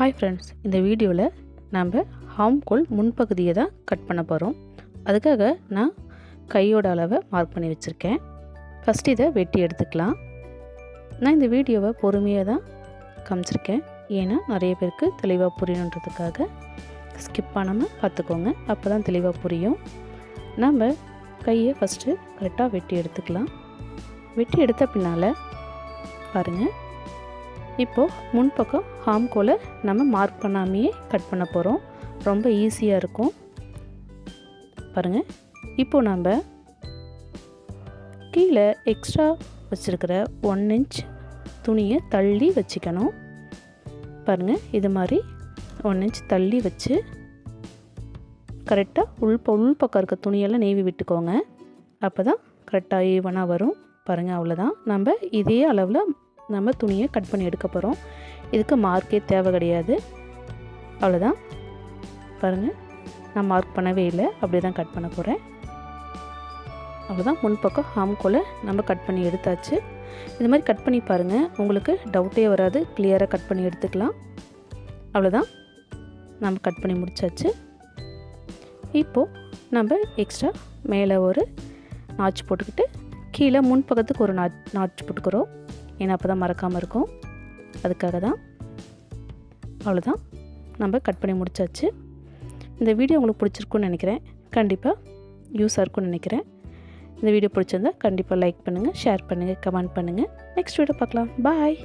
Hi friends இந்த வீடியோவில் நாம் ஹாம்கோல் முன்பகுதியை தான் கட் பண்ண போகிறோம் அதுக்காக நான் கையோட அளவை மார்க் பண்ணி வச்சுருக்கேன். ஃபஸ்ட் இதை வெட்டி எடுத்துக்கலாம். நான் இந்த வீடியோவை பொறுமையாக தான் காமிச்சிருக்கேன். ஏன்னா நிறைய பேருக்கு தெளிவாக புரியணுன்றதுக்காக ஸ்கிப் பண்ணாமல் பார்த்துக்கோங்க அப்போ தான் தெளிவாக புரியும். நாம் கையை ஃபஸ்ட்டு கரெக்டாக வெட்டி எடுத்துக்கலாம். வெட்டி எடுத்த பின்னால் பாருங்கள் இப்போது முன்பக்கம் ஹாம்கோலை நம்ம மார்க் பண்ணாமையே கட் பண்ண போகிறோம் ரொம்ப ஈஸியாக இருக்கும். பாருங்கள் இப்போது நம்ம கீழே எக்ஸ்ட்ரா வச்சுருக்கிற ஒன் இன்ச் துணியை தள்ளி வச்சுக்கணும். பாருங்கள் இது மாதிரி ஒன் இன்ச் தள்ளி வச்சு கரெக்டாக உள் உள்பக்கம் இருக்க துணியெல்லாம் நேவி விட்டுக்கோங்க. அப்போ தான் கரெக்டாக ஈவனாக வரும். பாருங்கள் அவ்வளோதான் நம்ம இதே அளவில் நம்ம துணியை கட் பண்ணி எடுக்க போகிறோம் இதுக்கு மார்க்கே தேவை கிடையாது. அவ்வளோதான் பாருங்கள் நான் மார்க் பண்ணவே இல்லை. அப்படியே தான் கட் பண்ண போகிறேன் அவ்வளோதான் முன்பக்கம் ஹாம்கோலை நம்ம கட் பண்ணி எடுத்தாச்சு. இது மாதிரி கட் பண்ணி பாருங்கள் உங்களுக்கு டவுட்டே வராது. கிளியராக கட் பண்ணி எடுத்துக்கலாம். அவ்வளோதான் நம்ம கட் பண்ணி முடித்தாச்சு இப்போது நம்ம எக்ஸ்ட்ரா மேலே ஒரு நாச்சு போட்டுக்கிட்டு கீழே முன்பக்கத்துக்கு ஒரு நா நாச்சு போட்டுக்கிறோம். ஏன்னா அப்போ தான் மறக்காமல் இருக்கும். அதுக்காக தான் அவ்வளோதான் நம்ம கட் பண்ணி முடிச்சாச்சு. இந்த வீடியோ உங்களுக்கு பிடிச்சிருக்குன்னு நினைக்கிறேன். கண்டிப்பாக யூஸாக இருக்கும்னு நினைக்கிறேன். இந்த வீடியோ பிடிச்சிருந்தா கண்டிப்பாக லைக் பண்ணுங்கள் ஷேர் பண்ணுங்கள் கமெண்ட் பண்ணுங்கள் நெக்ஸ்ட் வீடியோ பார்க்கலாம். பாய்